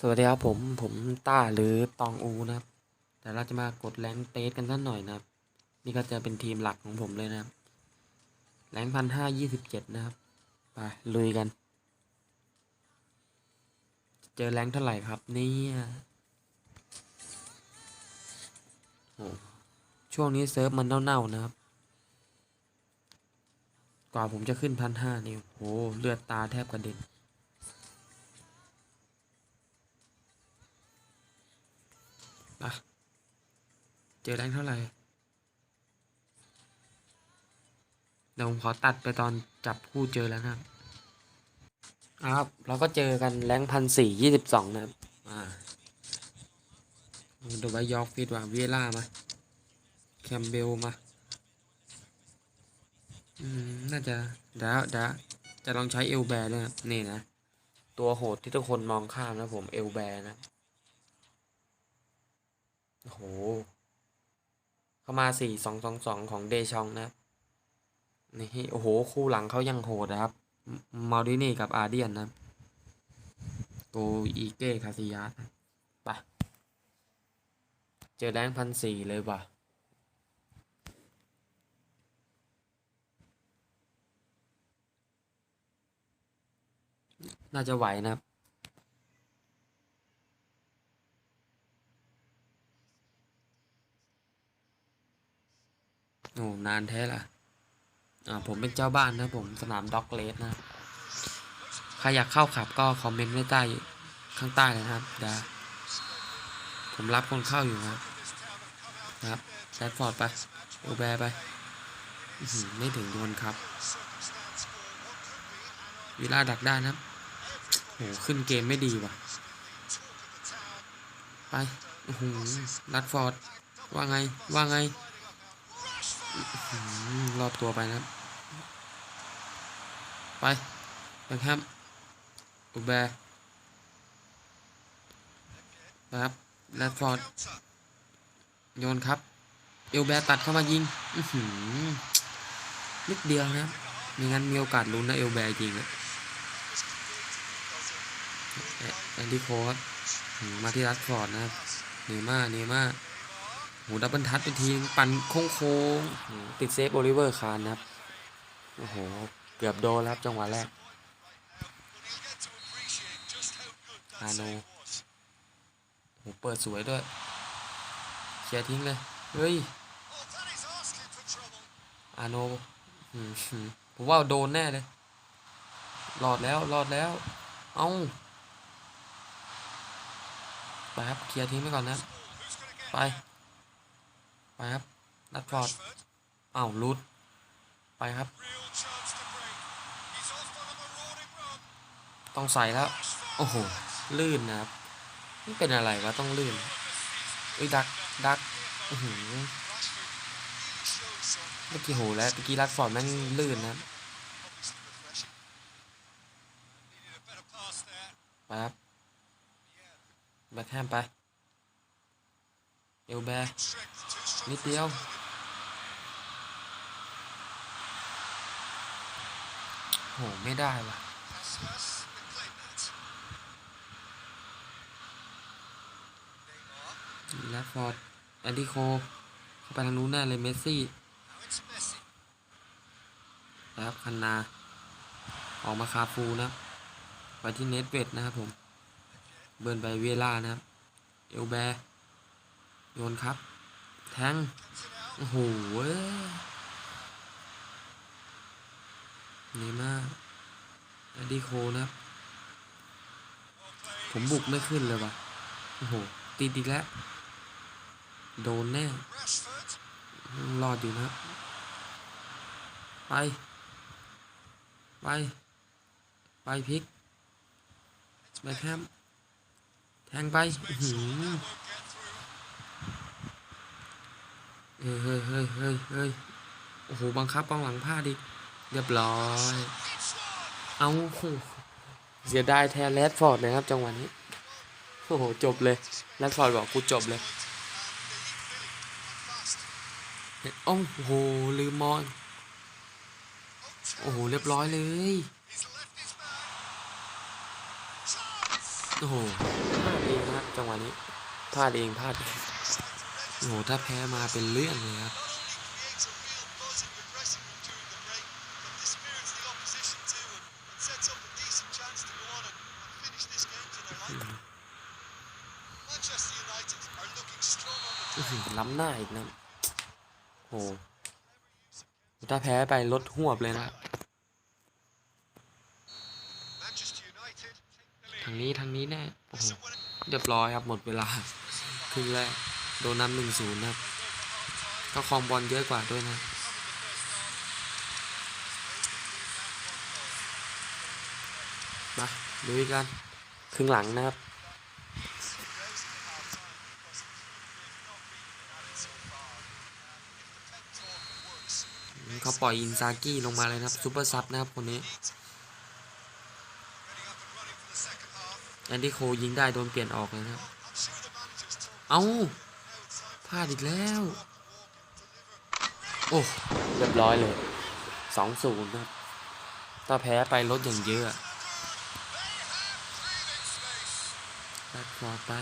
สวัสดีครับผมผมต้าหรือตองอูนะครับ แต่เราจะมากดแรงเตสกันสักหน่อยนะครับ นี่ก็จะเป็นทีมหลักของผมเลยนะครับ แรงพันห้ายี่สิบเจ็ดนะครับ ไปลุยกัน เจอแรงเท่าไหร่ครับนี่โอ้ช่วงนี้เซิร์ฟมันเน่าๆนะครับ กว่าผมจะขึ้นพันห้านี่โหเลือดตาแทบกระเด็น อะเจอแรงเท่าไหร่เดี๋ยวผมขอตัดไปตอนจับคู่เจอแล้วนะครับอะครับเราก็เจอกันแรงพันสี่ยี่สิบสองนะครับอ่าดูว่ายอร์กฟิตว่าเวล่ามาแคมเบลมาอืมน่าจะเดี๋ยวเดี๋ยวจะลองใช้เอลแบร์ด้วยครับนี่นะ ตัวโหดที่ทุกคนมองข้ามนะผมเอลแบร์นะ โอ้โห เข้ามาสี่สองสองสองของเดชองนะครับ นี่โอ้โห คู่หลังเขายังโหดนะครับ มาดินี่กับอาเดียนนะครับโกอีเก้คาซิยะไปเจอแรงพันสี่เลยว่ะน่าจะไหวนะครับ โอ้ นานแท้ละอ่า ผมเป็นเจ้าบ้านนะผมสนามด็อกเลสนะ ใครอยากเข้าขับก็คอมเมนต์ไว้ใต้ข้างใต้เลยนะครับเดี๋ยวผมรับคนเข้าอยู่นะ ครับครับแซดฟอร์ดไปโอแบร์ไป ไม่ถึงโดนครับ วิลาดักได้นะครับโหขึ้นเกมไม่ดีว่ะ ไปโอ้โหรัดฟอร์ด ว่าไง ว่าไง รอบตัวไปนะครับ ไปนะครับอุแบร์นะครับแรดฟอร์ด โยนครับ เอลแบร์ตัดเข้ามายิงอื้อหือนิดเดียวนะครับไม่งั้นมีโอกาสลุ้นนะเอลแบร์จริงอะแอนดี้โคสมมาที่รัดฟอร์ดนะครับเนม่าเนม่า หูดับเบิลทัชเป็นทีงปั่นโค้งโค้งติดเซฟโอลิเวอร์คานนะครับ โอ้โห เกือบโดนแล้วครับจังหวะแรกอาโนโหเปิดสวยด้วยเคลียร์ทิ้งเลย เฮ้ย อาโนผมว่าโดนแน่เลยรอดแล้วรอดแล้ว เอ้าไปครับเคลียร์ทิ้งไปก่อนนะ ไป ไปครับนัดฟอร์ดอ้าวลุดไปครับ ต้องใส่แล้ว โอ้โห ลื่นนะครับนี่เป็นอะไรวะ ต้องลื่นเอ้ยดักดักอือหือเมื่อกี้โหแล้วเมื่อกี้รัดฟอร์ดแม่งลื่นนะครับไปครับแบ็คแฮมไปเอลแบร์ นิดเดียว โห ไม่ได้ว่ะแลฟฟอร์ดแอนดี้โคเข้าไปทางนู้นแน่เลยเมสซี่แล้วคันนา ออกมาคาฟูนะครับไปที่เนตเวดนะครับผม เบิร์นไปเวล่านะครับ เอลแบร์โยนครับ แทง โอ้โหเว้ยนี่มากอดีโคนะครับผมบุกไม่ขึ้นเลยว่ะโอ้โห ตีดีแล้ว โดนแน่ รอดอยู่นะ ไป ไป ไปพลิกไปแคมแทงไปอื้อหื เฮ้ยเฮ้ยเฮ้ยเฮ้ยเฮ้ยโอ้โห บังคับกองหลังพลาดอีกเรียบร้อย เอาเสียดายแทนแรดฟอร์ดเลยครับ จังหวะนี้ โอ้โห จบเลยแรดฟอร์ดบอกกูจบเลยโอ้โห ลืมมอน โอ้โห เรียบร้อยเลย โอ้โหเองนะครับจังหวะนี้พลาดเองพลาดเอง โอ้โหถ้าแพ้มาเป็นเรื่องเลยครับอื้อหือล้ำหน้าอีกนะโห ถ้าแพ้ไปลดหัวบเลยนะ ทางนี้ทางนี้แน่ โอ้โห เรียบร้อยครับหมดเวลา ครึ่งแรก โดนนำหนึ่งศูนย์นะครับ ก็ครองบอลเยอะกว่าด้วยนะ มาดูกัน ครึ่งหลังนะครับเขาปล่อยอินซากิลงมาเลยนะครับซูเปอร์ซับนะครับคนนี้แอนดี้โคยิงได้โดนเปลี่ยนออกเลยนะครับ เอา้า พลาดอีกแล้ว โอ้เรียบร้อยเลยสองศูนย์นะครับถ้าแพ้ไปลดอย่างเยอะแบ็คฟอร์ดไป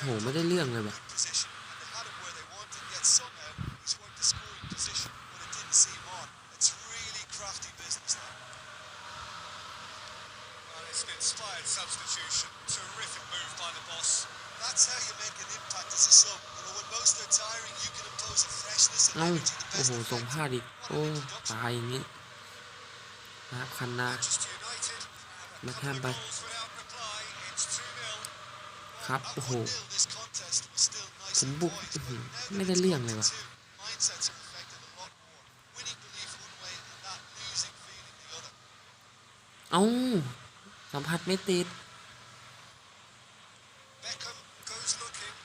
โหไม่ได้เรื่องเลยว่ะ It's really crafty business that. Well, it's an inspired substitution. Terrific move by the boss. That's how you make an impact as a sub. You know, when most are tiring, you can impose a freshness and เอ้า energy the โอ้ best โห of ส่ง them. พลาดอีกโอ้ตายอย่างนี้นะครับคันนา Manchester United have a Look couple of hand back. goals without reply. It's 2-0. ครับโอ้โห Nil, this contest was still nice ผม and บุก poised, อื้อ but หือ now that ไม่ได้ it's เรื่อง gone เลย to ว่ะ two, mindsets are affected a lot more. Winning belief one way and that losing feeling the other. เอ้า สัมผัสไม่ติด Beckham goes looking.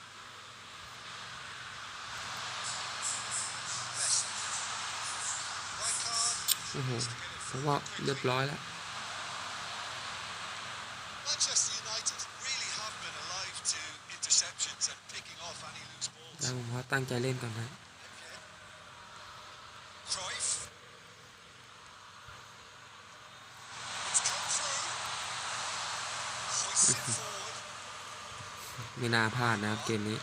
Messi. Rijkaard โอ้โหผมว่าเรียบร้อยแล้ว Manchester United really have been alive to interceptions and picking off any loose balls. แล้วผมว่าตั้งใจเล่นก่อนนะ ไม่น่าพลาดนะครับเกมนี้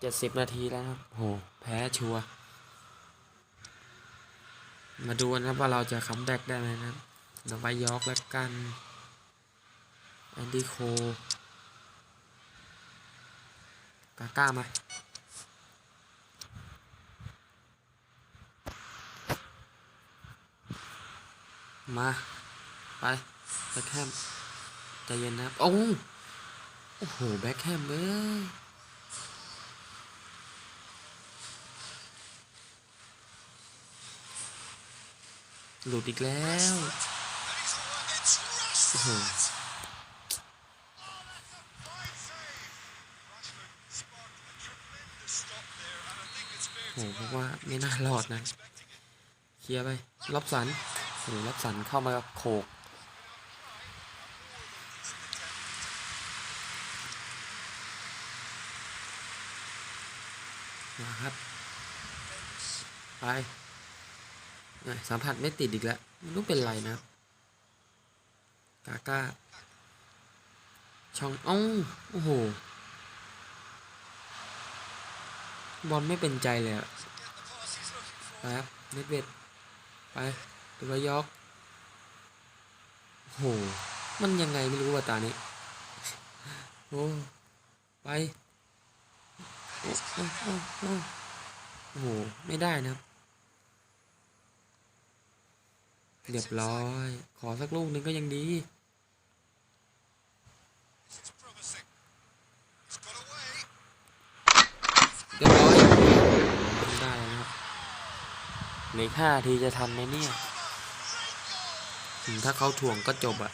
เจ็ดสิบนาทีแล้วครับ โห แพ้ชัว มาดูนะครับว่าเราจะคัมแบ็กได้ไหมนะครับเราไปยอกแล้วกัน แอนดี้โคกาก้ามา มาไปแบ็คแฮมใจเย็นนะโอ้โอ้โหแบ็คแฮมเอ้ยหลุดอีกแล้วโอ้โหโหเพราะว่าไม่น่ารอดนะ เคลียร์ไป ล็อบสัน โอ้โหรอบสันเข้ามาโขกนะครับไปสัมผัสไม่ติดอีกแล้วไม่รู้เป็นไรนะกาก้าช่องอ้าโอ้โห บอลไม่เป็นใจเลยอะไปครับเน็ตเวดไป ดูระยอกโอ้โห มันยังไงไม่รู้ว่าตานี้ โอ้ ไป โอ้โอ้โอ้โอ้โอ้โหไม่ได้นะครับเรียบร้อย ขอสักลูกหนึ่งก็ยังดี This is promising. He's got away. เรียบร้อยไม่ได้แล้วนะครับเหลืออกห้าทีจะทันไหมเนี่ย ถ้าเขาทวงก็จบอะ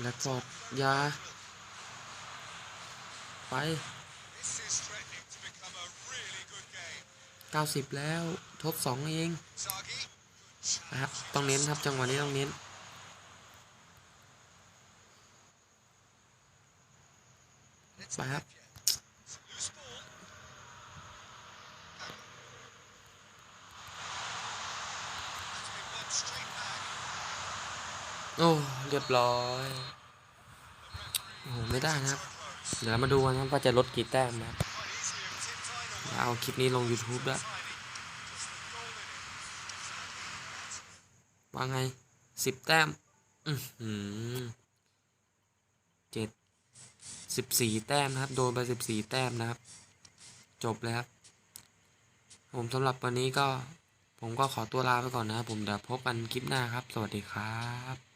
แล็กฟอดยา ไป 90 แล้ว ทบ 2 เอง นะครับ ต้องเน้นครับ จังหวะนี้ต้องเน้น ไปครับโอ้ เรียบร้อยโอ้โหไม่ได้นะครับ เดี๋ยวมาดูกันะครับว่าจะลดกี่แต้มนะเอาคลิปนี้ลง YouTube แล้ว Tiny. Just the goal in it. ว่าไงสิบแต้ม อือหือเจ็ด สิบสี่แต้มนะครับ โดนไปสิบสี่แต้มนะครับ จบเลยครับ ผมสำหรับวันนี้ก็ผมก็ขอตัวลาไปก่อนนะครับผมเดี๋ยวพบกันคลิปหน้าครับ สวัสดีครับ